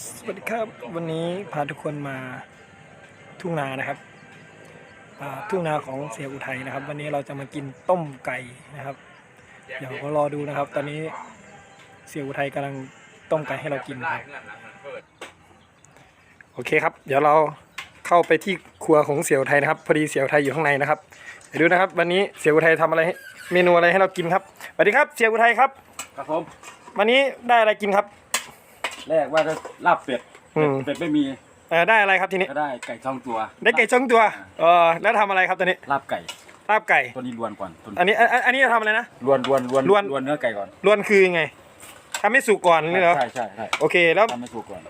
สวัสดีครับวันนี้พาทุกคนมาทุ่งนานะครับอ่าทุ่งนาของเสียอุทัยนะครับ วันนี้เราจะมากินต้มไก่นะครับ เดี๋ยวก็รอดูนะครับ ตอนนี้เสียอุทัยกำลังต้มไก่ให้เรากินครับโอเคครับ เดี๋ยวเราเข้าไปที่ครัวของเสียอุทัยนะครับพอดีเสียอุทัยอยู่ข้างในนะครับเดี๋ยวดูนะครับ วันนี้เสียอุทัยทำอะไรให้เมนูอะไรให้เรากินครับสวัสดีครับเสียอุทัยครับครับผมวันนี้ได้อะไรกินครับ แรกว่าจะลาบเป็ดอืม เป็ดไม่มีเอ่อได้อะไรครับทีนี้ก็ได้ไก่ช่องตัวได้ไก่ช่องตัวเออแล้วทำอะไรครับตอนนี้ลาบไก่ลาบไก่ ตัวนี้ลวนก่อนตัวอันนี้อันอันอันนี้จะทำอะไรนะ ลวนลวนลวนลวน ลวนเนื้อไก่ก่อนลวนคือยังไงทำให้สุกก่อนนี่เหรอใช่ใช่ใช่โอเคแล้วทำให้สุกก่อน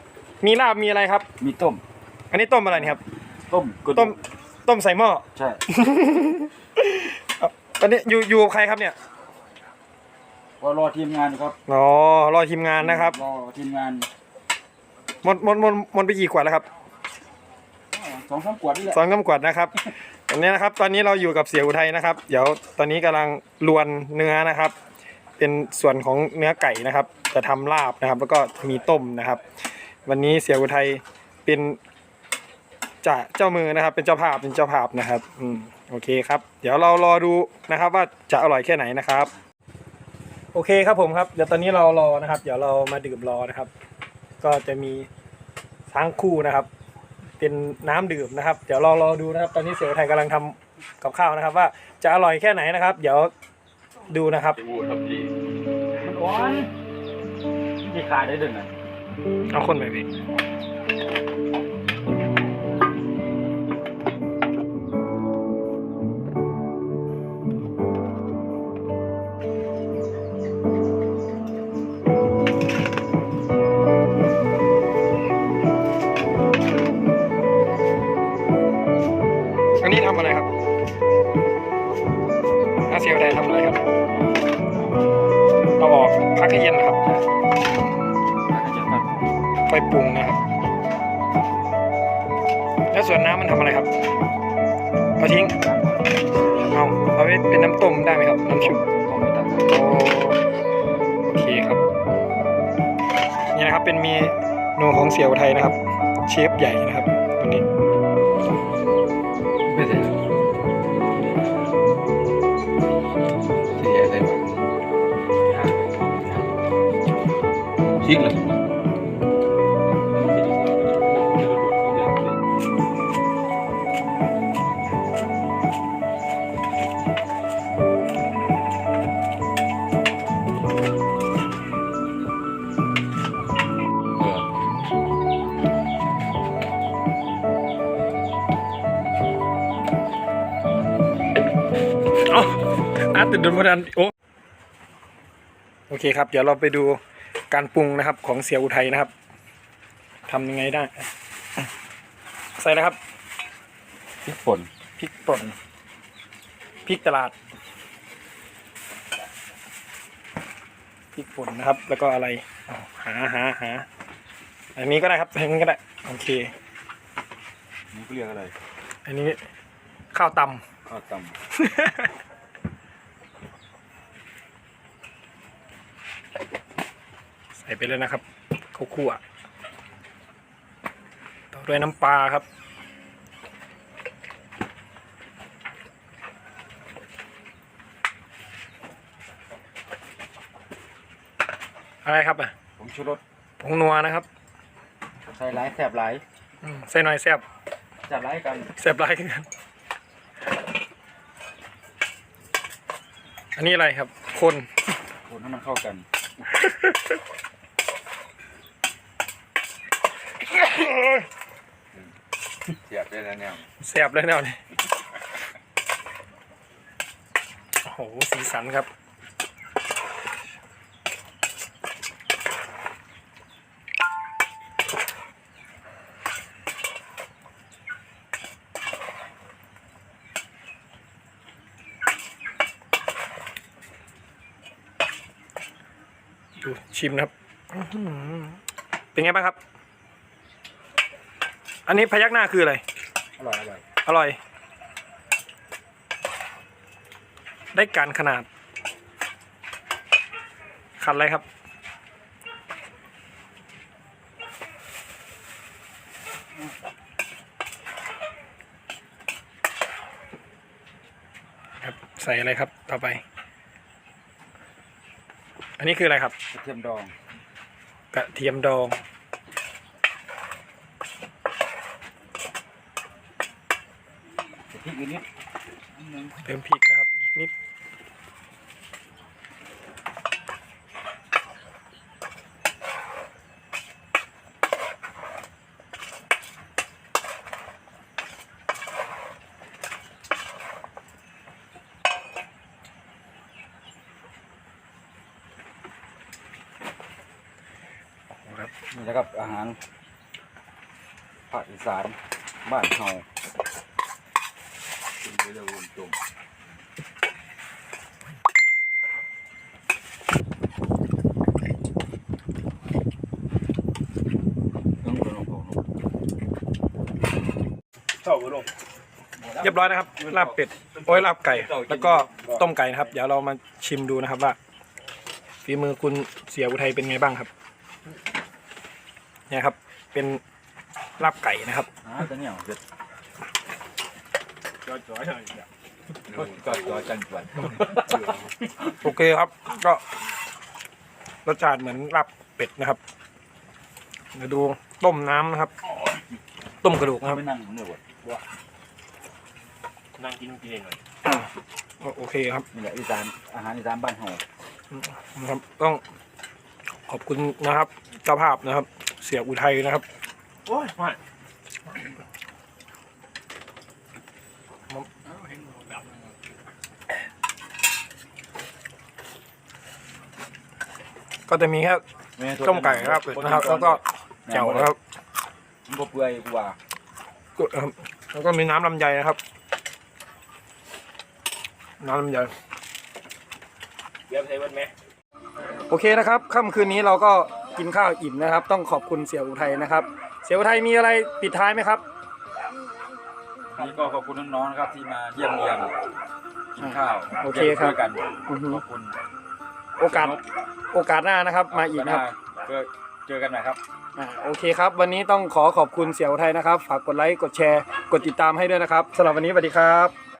มีลาบมีอะไรครับ มีต้มอันนี้ต้มอะไรนี่ครับ ต้มกระดูกต้มต้มใส่หม้อ ใช่ เอาตอนนี้อยู่อยู่กับใครครับเนี่ย ก็รอทีมงานครับอ๋อรอทีมงานนะครับรอทีมงานหมดหมดหมดหมดไปกี่ขวดแล้วครับสองสามขวดนี่แหละสองน้ำขวดนะครับตอนนี้นะครับ ตอนนี้เราอยู่กับเสียอุทัยนะครับ เดี๋ยวตอนนี้กำลังลวนเนื้อนะครับ เป็นส่วนของเนื้อไก่นะครับ จะทำลาบนะครับ แล้วก็มีต้มนะครับ วันนี้เสียอุทัยเป็นจ่าเจ้ามือนะครับ เป็นเจ้าภาพเป็นเจ้าภาพนะครับ อืมโอเคครับ เดี๋ยวเรารอดูนะครับ ว่าจะอร่อยแค่ไหนนะครับ โอเคครับผมครับ เดี๋ยวตอนนี้เรารอนะครับ เดี๋ยวเรามาดื่มรอนะครับ ก็จะมีทั้งคู่นะครับ เป็นน้ำดื่มนะครับ เดี๋ยวเรารอดูนะครับ ตอนนี้เสียอุทัยกำลังทำกับข้าวนะครับ ว่าจะอร่อยแค่ไหนนะครับ เดี๋ยวดูนะครับมันหวานที่ขายได้เดือนน่ะเอาคนไปพี่ อาเซียวไดทำอะไรครับเอาออกพักให้เย็นนะครับไปปรุงนะครับ แล้วส่วนน้ำมันทำอะไรครับเอาทิ้งเอาเอาไว้เป็นน้ำต้มได้ไหมครับ น้ำชุบโอโอเคครับ นี่นะครับเป็นเมนูของเสี่ยวไทยนะครับ เชฟใหญ่นะครับตัวนี้ไม่ใช่ ริกเหรอเอาอาติดโดนพดันโอโอเคครับ เดี๋ยวเราไปดู การปรุงนะครับของเสี่ยวอุทัยนะครับทำยังไงได้ ใส่แล้วครับพริกป่นพริกป่นพริกตลาดพริกป่นนะครับ แล้วก็อะไรอ้าวหาหาหาอันนี้ก็ได้ครับอันนี้ก็ได้โอเคนี่เรียกอะไร อันนี้ข้าวตข้าวตำ ใส่ไปเลยนะครับข้าวคั่วต่อด้วยน้ำปลาครับอะไรครับอะำผมชูรสผงนัวนะครับ ใส่หลายแสบหลายอืมใส่หน่อยแซ่บจัดหลายกันแซ่บหลายขึ้นกัน อันนี้อะไรครับ คนคนให้มันเข้ากัน เสียบได้แล้วเนี่ยแซ่บเลยเนี่ยนี่โอ้โหสีสันครับ ดูชิมนะครับ อื้อหือเป็นไงบ้างครับ อันนี้พยักหน้าคืออะไร อร่อยอร่อยอร่อย ได้การขนาด ขัดอะไรครับ ครับใส่อะไรครับต่อไป อันนี้คืออะไรครับ กระเทียมดอง กระเทียมดอง พริกอีกนิดเติมพริกนะครับอีกนิดครับนี่นะครับอาหารภาคอีสานบ้านเฮา กินไปแล้วจมต้องลงลงเท่าลงเรียบร้อยนะครับลาบเป็ดโอ้ยลาบไก่ แล้วก็ต้มไก่นะครับ เดี๋ยวเรามาชิมดูนะครับว่าฝีมือคุณเสียอุทัยเป็นไงบ้างครับเนี่ยครับ เป็นลาบไก่นะครับอ่าตัวเนี้ยเด็ด จอยจอยหน่อยก็ก็ก็จังหวัดโอเคครับ ก็รสชาติเหมือนลาบเป็ดนะครับเดี๋ยวดูต้มน้ำนะครับ ต้มกระดูกนะครับไม่นั่งเนื้อวดนั่งกินกินเองเลยก็โอเคครับนี่แหละอีสานอาหารอีสานบ้านเฮานะครับ ต้องขอบคุณนะครับเจ้าภาพนะครับ เสียอุทัยนะครับ โอ้ย ก็จะมีแค่ต้มไก่ลาบเป็ดนะครับ แล้วก็แจ่วนะครับมันบ่เปื่อยกว่าก็ครับแล้วก็มีน้ำลำไยนะครับ น้ำลำไยเดี๋ยวใช้วันไหมโอเคนะครับค่ำคืนนี้เราก็กินข้าวอิ่มนะครับ ต้องขอบคุณเสี่ยอุทัยนะครับ เสี่ยอุทัยมีอะไรปิดท้ายไหมครับนี่ก็ขอบคุณน้องๆนะครับที่มาเยี่ยมเยียนกินข้าวโอเคครับด้วยกันอือฮึขอบคุณ โอกาสโอกาสหน้านะครับ มาอีกวันหนะครับน้าก็เจอกันใหม่ครับอ่าโอเคครับ วันนี้ต้องขอขอบคุณเสี่ยอุทัยนะครับ ฝากกดไลค์กดแชร์ กดติดตามให้ด้วยนะครับสำหรับวันนี้สวัสดีครับ